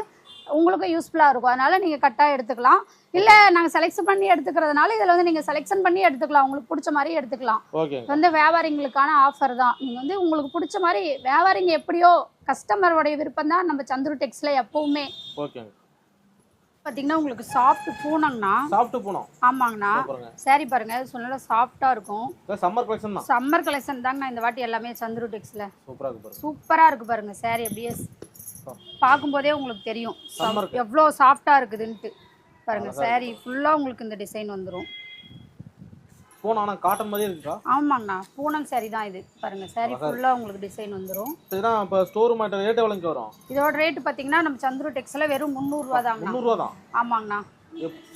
உங்களுக்கும் யூஸ்ஃபுல்லா இருக்கும். அதனால நீங்க கட்டா எடுத்துக்கலாம். இல்ல நாங்க செலக்ஷன் பண்ணி எடுத்துக்கிறதுனால இதுல வந்து நீங்க செலெக்ஷன் பண்ணி எடுத்துக்கலாம். உங்களுக்கு பிடிச்ச மாதிரி எடுத்துக்கலாம். வந்து வியாபாரிங்களுக்கான ஆஃபர் தான். நீங்க வந்து உங்களுக்கு பிடிச்ச மாதிரி வியாபாரிங்க எப்படியோ கஸ்டமருடைய விருப்பம் தான் நம்ம சந்துரு டெக்ஸ்ல எப்பவுமே ஓகேங்க பாத்தீங்கன்னா உங்களுக்கு சாஃப்ட் பூனங்கண்ணா. சாப்பிட்டு போனோம். ஆமாங்கண்ணா. சரி பாருங்க சொன்னால சாஃப்டா இருக்கும். சம்மர் கலெக்ஷன் தான். சம்மர் கலெக்ஷன் தாங்க இந்த வாட்டி எல்லாமே சந்துரு டெக்ஸ்ல சூப்பரா இருக்கு பாருங்க. சூப்பரா இருக்கு பாருங்க saree அப்படியே பார்க்கும்போதே உங்களுக்கு தெரியும். Summer க்கு. எவ்வளோ சாஃப்டா இருக்குதுன்ட்டு. பாருங்க saree ஃபுல்லா உங்களுக்கு இந்த டிசைன் வந்துரும். போனோம் ஆனா காட்டன் மாதிரியே இருக்குக்கா ஆமாங்கண்ணா. பூனம் saree தான் இது. பாருங்க saree ஃபுல்லா உங்களுக்கு டிசைன் வந்துரும். இதெல்லாம் இப்போ ஸ்டோர் மாட்ட ரேட் எவ்வளோங்க வரும்? இதோட ரேட்டு பார்த்தீங்கன்னா நம்ம சந்துரு டெக்ஸ்ல வெறும் முந்நூறுரூவா தாங்கண்ணா. முந்நூறுவா தான்? ஆமாங்கண்ணா.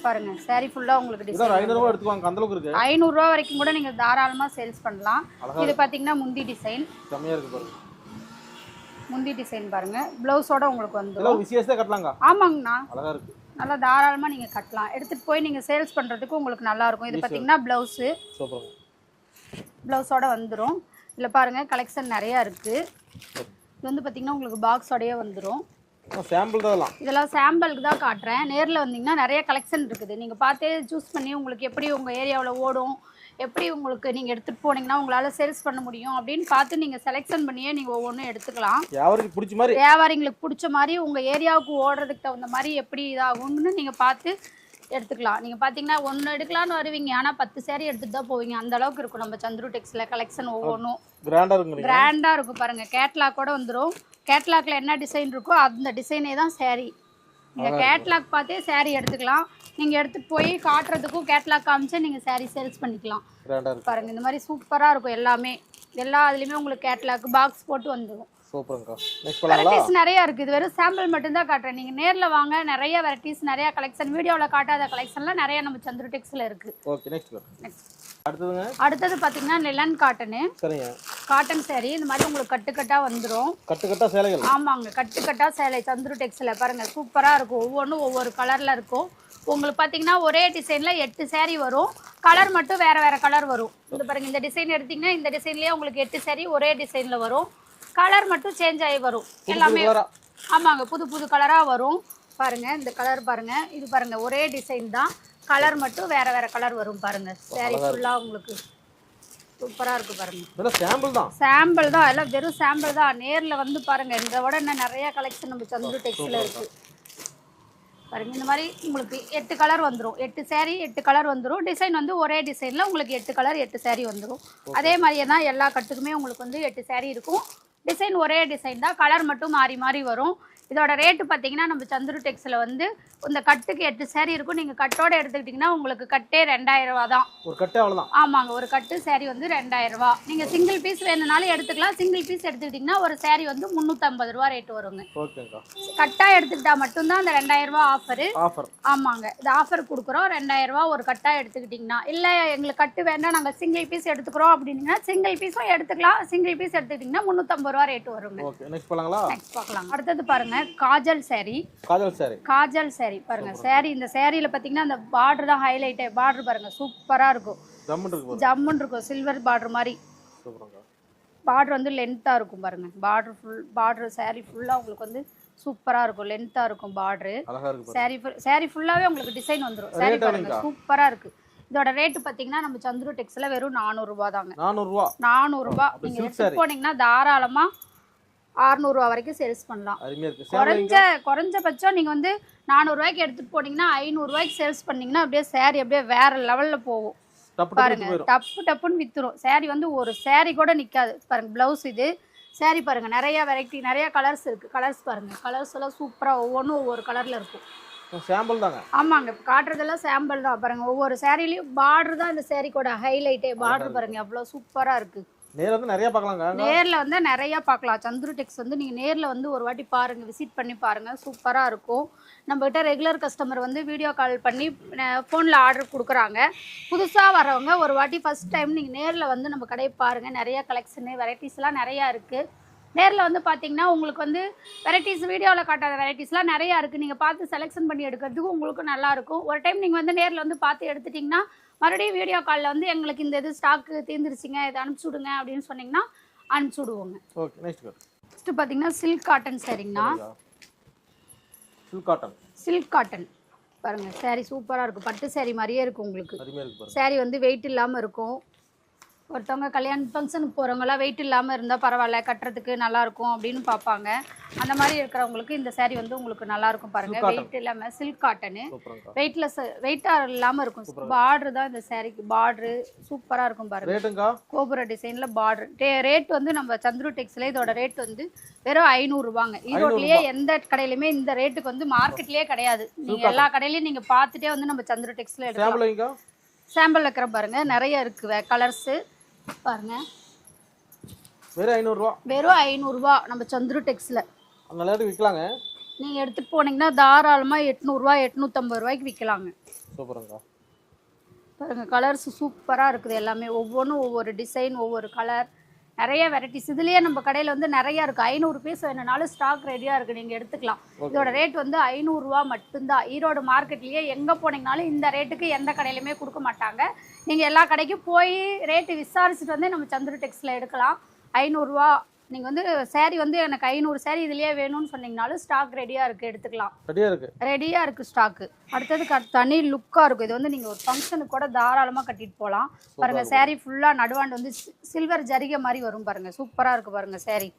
பாருங்க saree ஃபுல்லா உங்களுக்கு டிசைன் ஐநூறுவா எடுத்துக்குவாங்க அந்த அளவுக்கு இருக்கு. ஐநூறுரூவா வரைக்கும் கூட நீங்க தாராளமா சேல்ஸ் பண்ணலாம். இது பார்த்தீங்கன்னா முந்தி டிசைன் செம்மையா இருக்கு பாருங்க. முந்தி டிசைன் பாருங்க. பிளவுஸோட உங்களுக்கு வந்துடும் இதெல்லாம் விசேஷத்தை கட்டலாங்க ஆமாங்கண்ணா. அழகா இருக்கு. நல்லா தாராளமா நீங்க கட்டலாம். எடுத்துட்டு போய் நீங்க சேல்ஸ் பண்றதுக்கு உங்களுக்கு நல்லா இருக்கும். இது பாத்தீங்கன்னா பிளவுஸ் பிளவுஸோட வந்துரும். இதுல பாருங்க கலெக்ஷன் நிறைய இருக்கு. இது வந்து பாத்தீங்கன்னா உங்களுக்கு பாக்ஸோடயே தான் இதெல்லாம். சாம்பிளுக்கு தான் காட்டுறேன். நேர்ல வந்தீங்கன்னா நிறைய கலெக்ஷன் இருக்குது. நீங்க பார்த்தே சூஸ் பண்ணி உங்களுக்கு எப்படி உங்க ஏரியாவில் ஓடும் எப்படி உங்களுக்கு நீங்க எடுத்துட்டு போனீங்கன்னா உங்களால சேல்ஸ் பண்ண முடியும் அப்படின்னு பார்த்து நீங்க செலெக்ஷன் பண்ணியே நீங்க ஒவ்வொன்றும் எடுத்துக்கலாம். பிடிச்ச மாதிரி? வியாபாரிங்களுக்கு பிடிச்ச மாதிரி உங்க ஏரியாவுக்கு ஓடுறதுக்கு தகுந்த மாதிரி எப்படி இதாகும்னு நீங்க பார்த்து எடுத்துக்கலாம். நீங்க பாத்தீங்கன்னா ஒன்று எடுக்கலாம்னு வருவீங்க. ஆனா பத்து சேரீ எடுத்துட்டு தான் போவீங்க. அந்த அளவுக்கு இருக்கும். நம்ம சந்துரு டெக்ஸ்ல கலெக்ஷன் ஒவ்வொன்றும் கிராண்டா இருக்குங்க கிராண்டா இருக்கும் பாருங்க. கேட்லாக் கூட வந்துரும். கேட்லாக்ல என்ன டிசைன் இருக்கோ அந்த டிசைனே தான் saree. நீங்க கேட்லாக் பார்த்தே saree எடுத்துக்கலாம். நீங்க எடுத்துட்டு போய் காட்டுறதுக்கும் கேட்லாக் காமிச்சு நீங்க saree சேல்ஸ் பண்ணிக்கலாம். கிராண்டா இருக்கு. பாருங்க இந்த மாதிரி சூப்பரா இருக்கும் எல்லாமே. எல்லா இதுலயுமே உங்களுக்கு கேட்லாக் பாக்ஸ் போட்டு வந்துடும் வெரைட்டிஸ் நிறைய இருக்கு. இது வெறும் சாம்பிள் மட்டும் தான் காட்டுறேன். நீங்க நேர்ல வாங்க. நிறைய வெரைட்டிஸ் நிறைய கலெக்ஷன் வீடியோல காட்டாத கலெக்ஷன்லாம் நிறைய நம்ம சந்திர டெக்ஸ்ல இருக்கு. Okay next. அடுத்ததுங்க? அடுத்தது பாத்தீங்கன்னா நிலன் காட்டனு சரிங்க. Cotton saree. இந்த மாதிரி உங்களுக்கு கட்டு கட்டா வந்துரும். கட்டு கட்டா சேலைகள். ஆமாங்க. கட்டு கட்டா சேலை சந்துரு டெக்ஸ்ல பாருங்க. சூப்பரா இருக்கும். ஒவ்வொன்றும் ஒவ்வொரு கலர்ல இருக்கும். உங்களுக்கு பாத்தீங்கன்னா ஒரே டிசைன்ல எட்டு saree வரும். கலர் மட்டும் வேற வேற கலர் வரும். இந்த பாருங்க இந்த டிசைன் எடுத்தீங்கன்னா இந்த டிசைன்லயே உங்களுக்கு எட்டு saree ஒரே டிசைன்ல வரும். கலர் மட்டும் சேஞ்ச் ஆகி வரும். எல்லாமே? ஆமாங்க. புது புது கலரா வரும். பாருங்க இந்த கலர் பாருங்க. இது பாருங்க ஒரே டிசைன் தான். கலர் மட்டும் வேற வேற கலர் வரும் பாருங்க. saree ஃபுல்லா உங்களுக்கு சூப்பரா இருக்கு பாருங்க. இதெல்லாம் சாம்பிள் தான். சாம்பிள் தான் எல்லாம் வெறும் சாம்பிள் தான். நேர்ல வந்து பாருங்க இந்த விட இன்னும் நிறைய கலெக்ஷன் நம்ம சந்துரு டெக்ஸ்ல இருக்கு. பாருங்க இந்த மாதிரி உங்களுக்கு எட்டு கலர் வந்துரும். எட்டு saree எட்டு கலர் வந்துரும். டிசைன் வந்து ஒரே டிசைன்ல உங்களுக்கு எட்டு கலர் எட்டு saree வந்துரும். அதே மாதிரியே தான் எல்லா கட்டுக்குமே உங்களுக்கு வந்து எட்டு saree இருக்கும். டிசைன் ஒரே டிசைன் தான். கலர் மட்டும் மாறி மாறி வரும். இதோட ரேட்டு பார்த்தீங்கன்னா நம்ம சந்துரு டெக்ஸ்ல வந்து இந்த கட்டுக்கு எட்டு saree இருக்கும். நீங்க கட்டோட எடுத்துக்கிட்டிங்கன்னா உங்களுக்கு கட்டே ரெண்டாயிரம் ரூபா தான். ஒரு கட்டே அவ்வளோதான் ஆமாங்க ஒரு கட்டு saree வந்து ரெண்டாயிரம் ரூபாய் நீங்க சிங்கிள் பீஸ் வேணும்னாலும் எடுத்துக்கலாம். சிங்கிள் பீஸ் எடுத்துக்கிட்டிங்கன்னா ஒரு saree வந்து முந்நூற்றம்பது ரூபா ரேட் வருங்க. ஓகேங்கக்கா கட்டா எடுத்துக்கிட்டா மட்டும்தான் அந்த ரெண்டாயிரம் ரூபாய் ஆஃபரு ஆஃபர் ஆமாங்க இது ஆஃபர் கொடுக்குறோம். ரெண்டாயிரம் ரூபாய் ஒரு கட்டா எடுத்துக்கிட்டிங்கன்னா. இல்லை எங்களுக்கு கட்டு வேண்டாம் நாங்கள் சிங்கிள் பீஸ் எடுத்துக்கிறோம் அப்படின்னீங்கன்னா சிங்கிள் பீஸும் எடுத்துக்கலாம். சிங்கிள் பீஸ் எடுத்துக்கிட்டிங்கன்னா முந்நூற்றம்பது ரூபா ரேட் வருங்க. ஓகே நெக்ஸ்ட் பண்ணலாங்களா நெக்ஸ்ட் பார்க்கலாம். அடுத்தது பாருங்க. Kajal saree. Kajal saree Kajal saree. பாருங்க saree இந்த சேரீல பார்த்தீங்கன்னா அந்த பார்டர் தான் ஹைலைட்டே பார்டர் பாருங்க சூப்பரா இருக்கும். ஜம்முன்னு இருக்கும் சில்வர் பார்டர் மாதிரி. பார்டர் வந்து லென்த்தாக இருக்கும் பாருங்க. பார்டர் ஃபுல் பார்டர் saree ஃபுல்லாக உங்களுக்கு வந்து சூப்பராக இருக்கும் லென்த்தாக இருக்கும் பார்டரு சாரி சாரி ஃபுல்லாகவே உங்களுக்கு டிசைன் வந்துடும் சாரி பாருங்க? சூப்பராக இருக்கு. இதோட ரேட்டு பார்த்தீங்கன்னா நம்ம சந்துரு டெக்ஸ்ல வெறும் நானூறுரூபா தாங்க. நானூறுரூவா நானூறுரூபா அப்ப நீங்கள் silk எடுத்து saree. போனீங்கன்னா தாராளமாக அறுநூறுவா வரைக்கும் சேல்ஸ் பண்ணலாம். குறைஞ்ச குறைஞ்சபட்சம் நீங்கள் வந்து நானூறுரூவாய்க்கு எடுத்துகிட்டு போனீங்கன்னா ஐநூறுரூவாய்க்கு சேல்ஸ் பண்ணீங்கன்னா அப்படியே saree அப்படியே வேற லெவலில் போகும். பாருங்க. டப்பு டப்புன்னு வித்துரும். saree வந்து ஒரு saree கூட நிக்காது. பாருங்க பிளவுஸ் இது. saree பாருங்க நிறைய வெரைட்டி நிறைய கலர்ஸ் இருக்கு. கலர்ஸ் பாருங்க. கலர்ஸ் எல்லாம் சூப்பரா ஒவ்வொன்றும் ஒவ்வொரு கலர்ல இருக்கும். சாம்பிள் தாங்க ஆமாங்க. காட்டுறதெல்லாம் சாம்பிள் தான். பாருங்க ஒவ்வொரு சேரீலையும் பார்டர் தான் இந்த சேரீக்கோட ஹைலைட்டே பார்டர் பாருங்க அவ்வளோ சூப்பரா இருக்கு. நேர்ல வந்து நிறைய பார்க்கலாங்க. நேர்ல வந்து நிறைய பார்க்கலாம். சந்துரு டெக்ஸ் வந்து நீங்க நேர்ல வந்து ஒரு வாட்டி பாருங்க விசிட் பண்ணி பாருங்க. சூப்பரா இருக்கும். நம்ம கிட்ட ரெகுலர் கஸ்டமர் வந்து வீடியோ கால் பண்ணி ஃபோனில் ஆர்டர் கொடுக்குறாங்க. புதுசாக வரவங்க ஒரு வாட்டி ஃபர்ஸ்ட் டைம் நீங்கள் நேரில் வந்து நம்ம கடையை பாருங்கள் நிறைய கலெக்ஷனு வெரைட்டிஸ்லாம் நிறையா இருக்குது நேரில் வந்து பார்த்தீங்கன்னா உங்களுக்கு வந்து வெரைட்டிஸ் வீடியோவில் காட்டாத வெரைட்டிஸ்லாம் நிறையா இருக்குது நீங்கள் பார்த்து செலெக்ஷன் பண்ணி எடுக்கிறதுக்கு உங்களுக்கு நல்லாயிருக்கும் ஒரு டைம் நீங்கள் வந்து நேரில் வந்து பார்த்து எடுத்துட்டிங்கன்னா மறுபடியும் வீடியோ காலில் வந்து எங்களுக்கு இந்த இது ஸ்டாக்கு தீர்ந்துருச்சுங்க இதை அனுப்பிச்சி விடுங்க அப்படின்னு சொன்னீங்கன்னா அனுப்பிச்சி விடுவோங்க. ஓகே நெக்ஸ்ட் பார்த்தீங்கன்னா சில்க் காட்டன் சரிங்கண்ணா சில்க் காட்டன் சில்க் காட்டன் பாருங்க saree சூப்பராக இருக்கும் பட்டு saree மாதிரியே இருக்கும் உங்களுக்கு. saree வந்து வெயிட் இல்லாமல் இருக்கும். ஒருத்தவங்க கல்யாண ஃபங்க்ஷனுக்கு போகிறவங்களாம் வெயிட் இல்லாமல் இருந்தால் பரவாயில்ல கட்டுறதுக்கு நல்லா இருக்கும் அப்படின்னு பார்ப்பாங்க. அந்த மாதிரி இருக்கிறவங்களுக்கு இந்த saree வந்து உங்களுக்கு நல்லா இருக்கும் பாருங்க. Silk cotton. வெயிட் இல்லாமல் சில்க் காட்டனு வெயிட்லெஸ் வெயிட்டாக இல்லாமல் இருக்கும் பார்டர் தான் இந்த சாரிக்கு பார்டரு சூப்பராக இருக்கும் பாருங்க. கோபுர டிசைனில் பார்டர் ரேட் வந்து நம்ம சந்துரு டெக்ஸ்ல இதோட ரேட் வந்து வெறும் ஐநூறுரூபாங்க ஈரோட்லயே எந்த கடையிலுமே இந்த ரேட்டுக்கு வந்து மார்க்கெட்லயே கிடையாது. நீங்க எல்லா கடையிலயும் நீங்க பார்த்துட்டே வந்து நம்ம சந்துரு டெக்ஸ்ல எடுக்கலாம். சாம்பிள் வைக்கிற பாருங்க. நிறைய இருக்கு. கலர்ஸ் பாருங்க. வெறும் ஐநூறுரூவா வெறும் ஐநூறுரூவா நம்ம சந்துரு டெக்ஸ்ல. அந்த நேரத்துக்கு விற்கலாங்க நீங்க எடுத்துட்டு போனீங்கன்னா தாராளமா எட்நூறுரூவா எட்நூத்தம்பது ரூபாய்க்கு விற்கலாங்க சூப்பருங்கா. பாருங்க கலர்ஸ் சூப்பரா இருக்குது எல்லாமே. ஒவ்வொன்றும் ஒவ்வொரு டிசைன் ஒவ்வொரு கலர் நிறைய வெரைட்டிஸ் இதுலயே நம்ம கடையில வந்து நிறைய இருக்கு. ஐநூறு பீஸ் வேணும்னாலும் ஸ்டாக் ரெடியா இருக்கு. நீங்க எடுத்துக்கலாம். இதோட ரேட் வந்து ஐநூறுரூவா மட்டும்தான். ஈரோடு மார்க்கெட்லயே எங்க போனீங்கனாலும் இந்த ரேட்டுக்கு எந்த கடையிலுமே கொடுக்க மாட்டாங்க. நீங்க எல்லா கடைக்கும் போய் ரேட்டு விசாரிச்சுட்டு வந்து நம்ம சந்திர டெக்ஸ்ல எடுக்கலாம். ஐநூறுரூவா நீங்க வந்து saree வந்து எனக்கு ஐநூறு saree இதுலயே வேணும்னு சொன்னீங்கனாலும் ஸ்டாக் ரெடியா இருக்கு எடுத்துக்கலாம். ரெடியா இருக்கு. ரெடியா இருக்கு ஸ்டாக்கு அடுத்தது தனி லுக்கா இருக்கும். இது வந்து நீங்க ஒரு ஃபங்க்ஷனுக்கு கூட தாராளமா கட்டிட்டு போகலாம் பாருங்க saree ஃபுல்லா நடுவாண்டு வந்து சில்வர் ஜரிகை மாதிரி வரும் பாருங்க. சூப்பரா இருக்கு பாருங்க saree.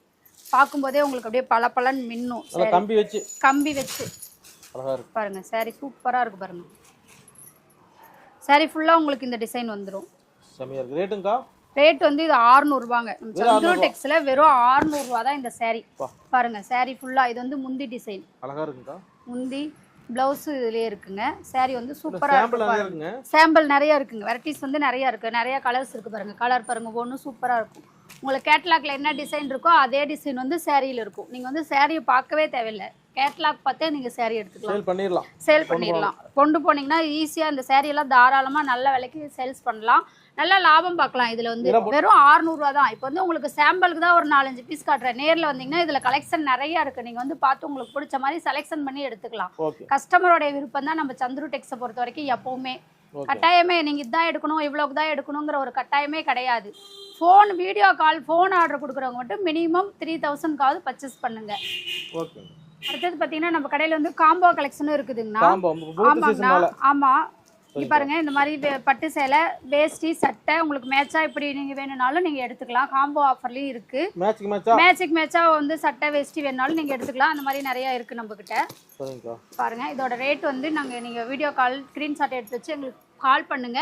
பார்க்கும்போதே உங்களுக்கு அப்படியே பல பலன்னு மின்னும். கம்பி வச்சு. கம்பி வச்சு. பாருங்க saree சூப்பரா இருக்கு பாருங்க. Saree ஃபுல்லா உங்களுக்கு இந்த டிசைன் வந்துடும் செம்மையா இருக்கு. ரேட்டுங்கா ரேட் வந்து இது 600 ரூபாங்க நம்ம சந்திர டெக்ஸ்ல வெறும் 600 ரூபா தான் இந்த பா. பாருங்க saree ஃபுல்லா இது வந்து முந்தி டிசைன் அழகா இருக்குங்கா. முந்தி பிளவுஸ் இதுலயே இருக்குங்க. Saree வந்து சூப்பரா இருக்கு சாம்பிள் நிறைய இருக்குங்க. வெரைட்டிஸ் வந்து நிறைய இருக்கு. நிறைய கலர்ஸ் இருக்கு பாருங்க. கலர் பாருங்க ஒன்றும் சூப்பரா இருக்கும். உங்களுக்கு கேட்லாக்ல என்ன டிசைன் இருக்கோ அதே டிசைன் வந்து சேரீல இருக்கும். நீங்க வந்து சேரீயை பார்க்கவே தேவையில்லை. கேட்லாக் பார்த்தே நீங்க saree எடுத்துக்கலாம். சேல் பண்ணிடலாம். சேல் பண்ணிடலாம். கொண்டு போனீங்கன்னா ஈஸியா இந்த saree எல்லாம் தாராளமா நல்ல விலைக்கு சேல்ஸ் பண்ணலாம். நல்ல லாபம் பார்க்கலாம் இதுல வந்து. வெறும் 600 ரூபா தான். இப்போ வந்து உங்களுக்கு சாம்பிளுக்கு தான் ஒரு நாலஞ்சு பீஸ் காட்டுறேன். நேர்ல வந்தீங்கன்னா இதுல கலெக்ஷன் நிறைய இருக்கு. நீங்க வந்து பார்த்து உங்களுக்கு பிடிச்ச மாதிரி செலெக்ஷன் பண்ணி எடுத்துக்கலாம். ஓகே கஸ்டமரோட விருப்பம் தான் நம்ம சந்துரு டெக்ஸை பொறுத்த வரைக்கும் எப்பவுமே. கட்டாயமே நீங்க இதான் எடுக்கணும் இவ்வளவுக்கு தான் எடுக்கணுங்கிற ஒரு கட்டாயமே கிடையாது. Phone video call phone order கொடுக்குறவங்க மட்டும் மினிமம் த்ரீ தௌசண்ட்காவது பர்ச்சேஸ் பண்ணுங்க. அடுத்தது பார்த்தீங்கன்னா நம்ம கடையில வந்து காம்போ கலெக்ஷனும் இருக்குதுங்கண்ணா. ஆமாங்கண்ணா. சீசனால ஆமா. இங்க பாருங்க இந்த மாதிரி பட்டு சேலை வேஷ்டி சட்டை உங்களுக்கு மேட்சா இப்படி நீங்க வேணும்னாலும் நீங்க எடுத்துக்கலாம். காம்போ ஆஃபர்லயும் இருக்கு. மேட்ச்க்கு மேட்சா மேட்சுக்கு மேட்சா வந்து சட்டை வேஷ்டி வேணும்னாலும் நீங்க எடுத்துக்கலாம். அந்த மாதிரி நிறைய இருக்கு நம்ம கிட்ட சரிங்கக்கா பாருங்க இதோட ரேட் வந்து நாங்க நீங்க வீடியோ கால் ஸ்கிரீன்ஷாட் எடுத்து வச்சு எங்களுக்கு கால் பண்ணுங்க.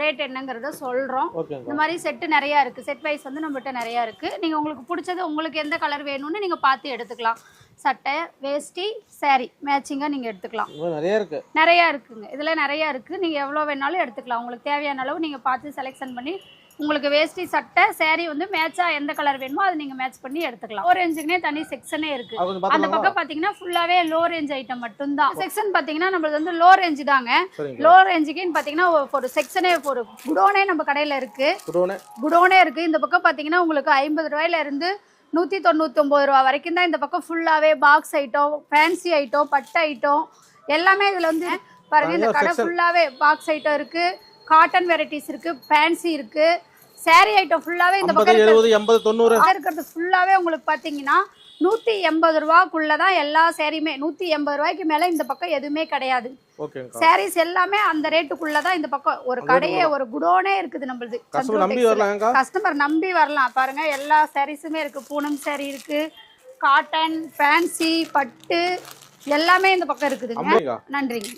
ரேட் என்னங்கிறத சொல்றோம். ஓகேங்கக்கா இந்த மாதிரி செட்டு நிறைய இருக்கு. செட் வைஸ் வந்து நம்மகிட்ட நிறைய இருக்கு. நீங்க உங்களுக்கு பிடிச்சது உங்களுக்கு எந்த கலர் வேணும்னு நீங்க பார்த்து எடுத்துக்கலாம். சட்டை வேஷ்டி saree மேட்சிங்கா நீங்க எடுத்துக்கலாம். நிறைய இருக்கு. நிறைய இருக்குங்க. இதுல நிறைய இருக்கு. நீங்க எவ்வளவு வேணாலும் எடுத்துக்கலாம். உங்களுக்கு தேவையான அளவு நீங்க பார்த்து செலெக்ஷன் பண்ணி உங்களுக்கு வேஷ்டி சட்டை saree வந்து மேட்சா எந்த கலர் வேணுமோ அதை நீங்க மேட்ச் பண்ணி எடுத்துக்கலாம். லோ ரேஞ்சுக்குனே தனி செக்ஷனே இருக்கு. அந்த பக்கம் பாத்தீங்கன்னா ஃபுல்லாவே லோ ரேஞ்ச் ஐட்டம் மட்டும்தான். செக்ஷன் பாத்தீங்கன்னா நம்மளது வந்து லோ ரேஞ்ச் தாங்க. லோ ரேஞ்சுக்குன்னு பாத்தீங்கன்னா ஒரு- செக்ஷனே ஒரு குடோனே நம்ம கடையில இருக்கு. குடோனே. இருக்கு. இந்த பக்கம் பாத்தீங்கன்னா உங்களுக்கு ஐம்பது ரூபாயில இருந்து நூத்தி தொண்ணூத்தொன்பது ரூபா வரைக்கும் தான் இந்த பக்கம் ஃபுல்லாவே பாக்ஸ் ஐட்டம் ஃபேன்சி ஐட்டம் பட்டு ஐட்டம் எல்லாமே இதுல வந்து பாருங்க. இந்த கடை. ஃபுல்லாவே பாக்ஸ் ஐட்டம் இருக்கு. காட்டன் வெரைட்டிஸ் இருக்கு ஃபேன்சி இருக்கு. Saree ஐட்டம் ஃபுல்லாவே இந்த பக்கம் எழுபது எண்பது தொண்ணூறு. இருக்கிறது ஃபுல்லாவே உங்களுக்கு பாத்தீங்கன்னா நூற்றி எண்பது ரூபாக்குள்ள தான் எல்லா சேரீயுமே நூற்றி எண்பது ரூபாய்க்கு மேலே இந்த பக்கம் எதுவுமே கிடையாது. சாரீஸ் எல்லாமே அந்த ரேட்டுக்குள்ள தான் இந்த பக்கம் ஒரு கடையே ஒரு குடோனே இருக்குது நம்மளுது. கஸ்டமர் நம்பி வரலாங்கக்கா கஸ்டமர் நம்பி வரலாம். பாருங்க எல்லா சாரீஸுமே இருக்கு. பூனம் சாரீ இருக்கு காட்டன் ஃபேன்சி பட்டு எல்லாமே இந்த பக்கம் இருக்குதுங்க. நன்றிங்க.